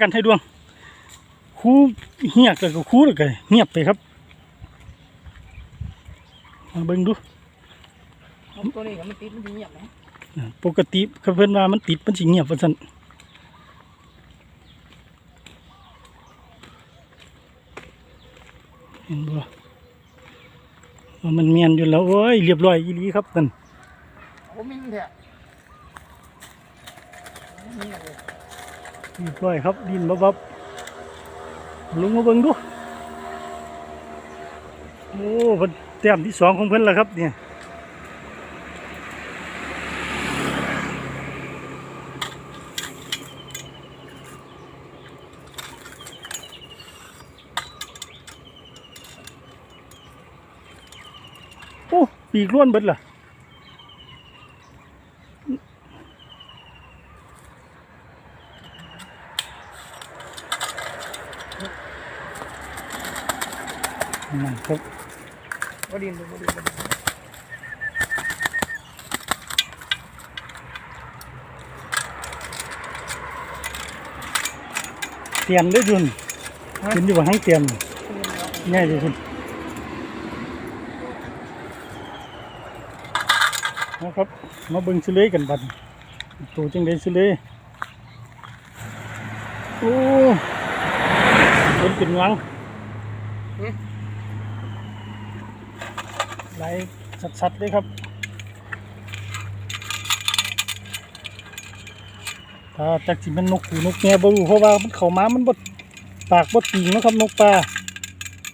กันให้ดวงครูเฮียกแล้วก็ครูแล้วก็เงียบไปครับ มาเบิ่งดูตัวนี้ก็มันติดมันจะเงียบนะอ่าปกติเขาเพิ่นว่ามันติดมันสิเงียบว่าซั่นเห็นบ่ว่ามันเมียนอยู่แล้วโอ้ยเรียบร้อยอีหลีครับนั่นโอ้มีมันแท้ เงียบเลยเรียบร้อยครับ ดินบับบับลงมาเบิ่งดูโอ้เพิ่นแต้มที่สองของเพิ่นแล้วครับเนี่ยโอ้ปีกล้วนเบิดล่ะ นั่นครับบ่ดินบ่ดินบ่ดินเตียนได้อยุนเห็นอยู่ว่าให้เตียนง่ายเลยคุณนะครับ มาเบิ่งซิเลยกันบัดตัวจังได้ซิเลยโอ้เป็นเป็นหวัง ไหลสัดๆเลยครับถ้าจากสิมันนกหูนกแง่บ่รู้เพราะว่ามันเข้ามามันบ่ปากบ่ติงเนาะครับนกปลา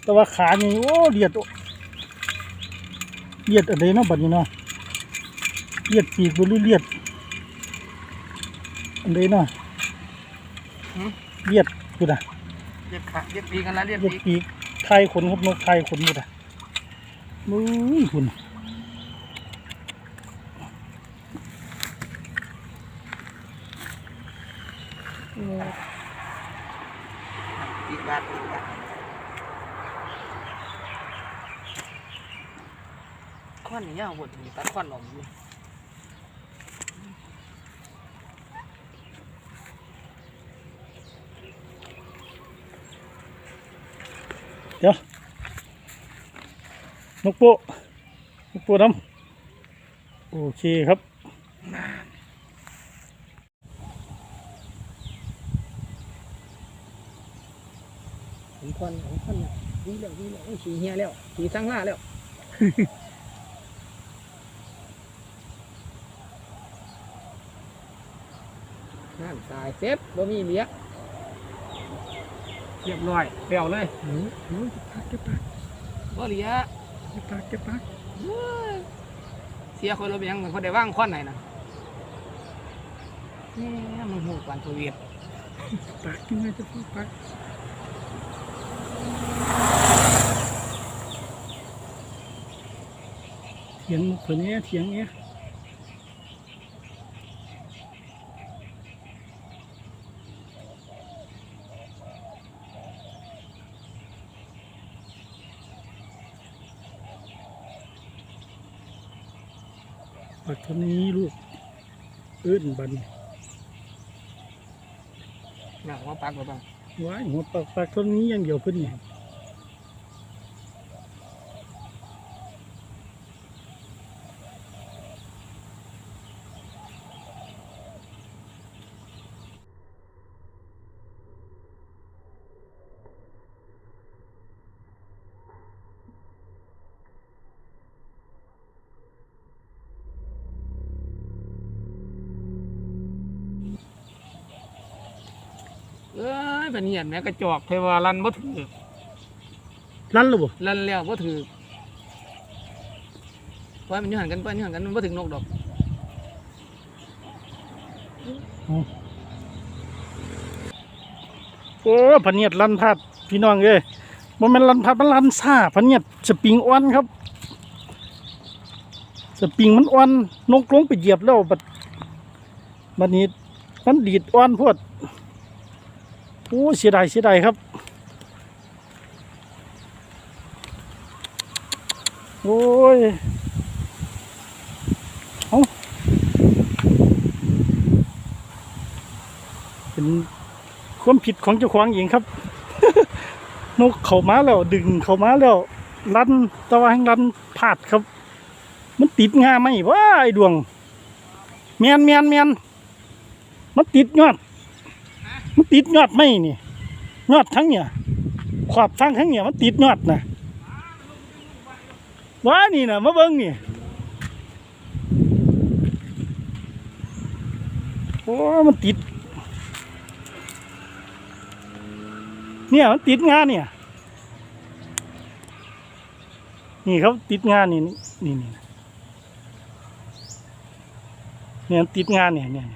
แต่ว่าขานี่โอ้เลียดโอ้เลียดอะไรเนาะบัดนี้เนาะเลียดปีกบ่รู้เลียดอันใดเนาะเลียดกูน่ะเรียกขาเรียกปีกันละเรียกเลียดปีปีกคายขนครับนกคายขนหมดอะ มุ้ยคุณปีกบาดปีกบาดควันนี่ยาวหมดนี่ตัดควันออกอยู่เดี๋ยว นกโป๊ะนกโป๊ะดำโอเคครับผมควันผมควันเนี่ยวิ่งแล้ววิ่งแล้วโอ้ยขี่เหี้ยแล้วขี่สังล่าแล้วนั่นตายเซฟบ่มีเหลี้ยเรียบร้อยเปรี้ยวเลยโอ้โหเก็บปากเก็บปากบ่เหลี้ยเก็บปากเก็บปากเฮ้ยเสียคนเราไปยังมันเขาได้ว่างควันไหนนะเนี่ยมันหูกวันโซเวียตปากยังไงจะพูดปากเถียงมุกตัวนี้เถียงเนี้ย ปากตัวนี้ลูกเอื้นบันหนักว่าปักหรือเปล่าว้ายหัวปากปากตัวนี้อย่างเดียวเพิ่นนี่ เอ้ยเป็นเหียนแม่กระจอกเทวาลันบ่ถือลั่นหรือบ่ลันแล้วบ่ถือปล่อยมันอยู่หันกันปล่อยมันอยู่หันกันมันบ่ถึงนกดอกโอ้พะเนียดลั่นพลาดพี่น้องเอ้ยบ่แม่นลั่นพลาดมันลั่นซ่าพะเนียดสปริงอ่อนครับ สปริงมันอ่อนนกลงไปเหยียบแล้วบัดบัดนี้มันดีดอ่อนโพวด โอ้เสียดายเสียดายครับ โอ้ยเอาเป็นความผิดของเจ้าของเองครับ นกเข้ามาแล้ว ดึงเข้ามาแล้วรันตะวันรันพลาดครับ มันติดงาไหมว่าไอ้ดวงเมียนเมียนเมียนมันติดยอด มันติดยอดไหมนี่ ยอดทั้งเนี่ย ขอบทั้งทั้งเนี่ยมันติดยอดนะว่านี่นะมาเบิ้งนี่ โอ้ มันติด เนี่ยมันติดงานเนี่ย นี่เขาติดงานนี่นี่นี่เนี่ยติดงานเนี่ยเนี่ย